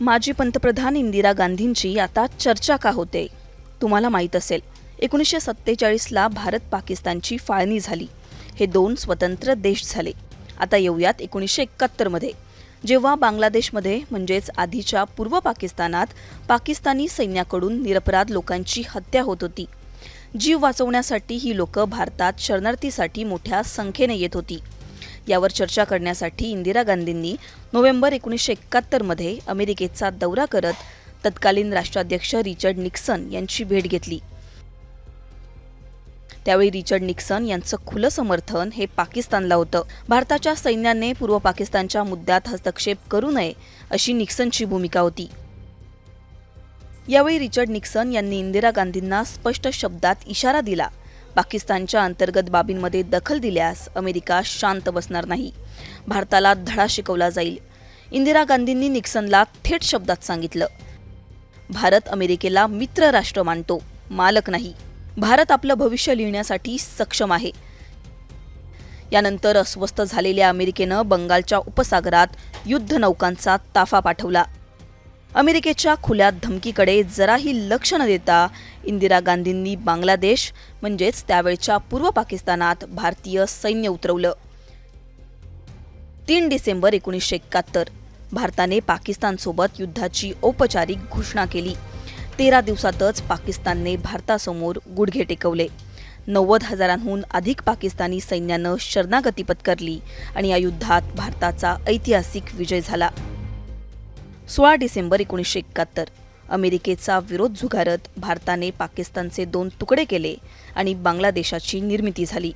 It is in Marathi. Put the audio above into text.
माजी पंतप्रधान इंदिरा गांधींची आता चर्चा का होते? तुम्हाला माहीत असेल एकोणीसशे सत्तेचाळीसला भारत पाकिस्तानची फाळणी झाली. हे दोन स्वतंत्र देश झाले. आता येऊयात एकोणीसशे एकाहत्तरमध्ये जेव्हा बांगलादेशमध्ये म्हणजेच आधीच्या पूर्व पाकिस्तानात पाकिस्तानी सैन्याकडून निरपराध लोकांची हत्या होत होती. जीव वाचवण्यासाठी ही लोकं भारतात शरणार्थीसाठी मोठ्या संख्येने येत होती. यावर चर्चा करण्यासाठी इंदिरा गांधींनी नोव्हेंबर एकोणीसशे एकाहत्तरमध्ये अमेरिकेचा दौरा करत तत्कालीन राष्ट्राध्यक्ष रिचर्ड निक्सन यांची भेट घेतली. त्यावेळी रिचर्ड निक्सन यांचं खुलं समर्थन हे पाकिस्तानला होतं. भारताच्या सैन्याने पूर्व पाकिस्तानच्या मुद्द्यात हस्तक्षेप करू नये अशी निक्सनची भूमिका होती. यावेळी रिचर्ड निक्सन यांनी इंदिरा गांधींना स्पष्ट शब्दात इशारा दिला. पाकिस्तानच्या अंतर्गत बाबींमध्ये दखल दिल्यास अमेरिका शांत बसणार नाही. भारताला धडा शिकवला जाईल. इंदिरा गांधींनी निक्सनला थेट शब्दात सांगितलं. भारत अमेरिकेला मित्र राष्ट्र मानतो मालक नाही. भारत आपलं भविष्य लिहिण्यासाठी सक्षम आहे. यानंतर अस्वस्थ झालेल्या अमेरिकेनं बंगालच्या उपसागरात युद्धनौकांचा ताफा पाठवला. अमेरिकेच्या खुल्या धमकीकडे जराही लक्ष न देता इंदिरा गांधींनी बांगलादेश म्हणजेच त्यावेळच्या पूर्व पाकिस्तानात भारतीय सैन्य उतरवलं. तीन डिसेंबर एकोणीसशे एकाहत्तर भारताने पाकिस्तानसोबत युद्धाची औपचारिक घोषणा केली. तेरा दिवसातच पाकिस्तानने भारतासमोर गुडघे टेकवले. नव्वद हजारांहून अधिक पाकिस्तानी सैन्यानं शरणागती पत्करली आणि या युद्धात भारताचा ऐतिहासिक विजय झाला. सोळा डिसेंबर एकोणीसशे एकाहत्तर. अमेरिकेचा विरोध झुगारत भारताने पाकिस्तानचे दोन तुकडे केले आणि बांगलादेशाची निर्मिती झाली.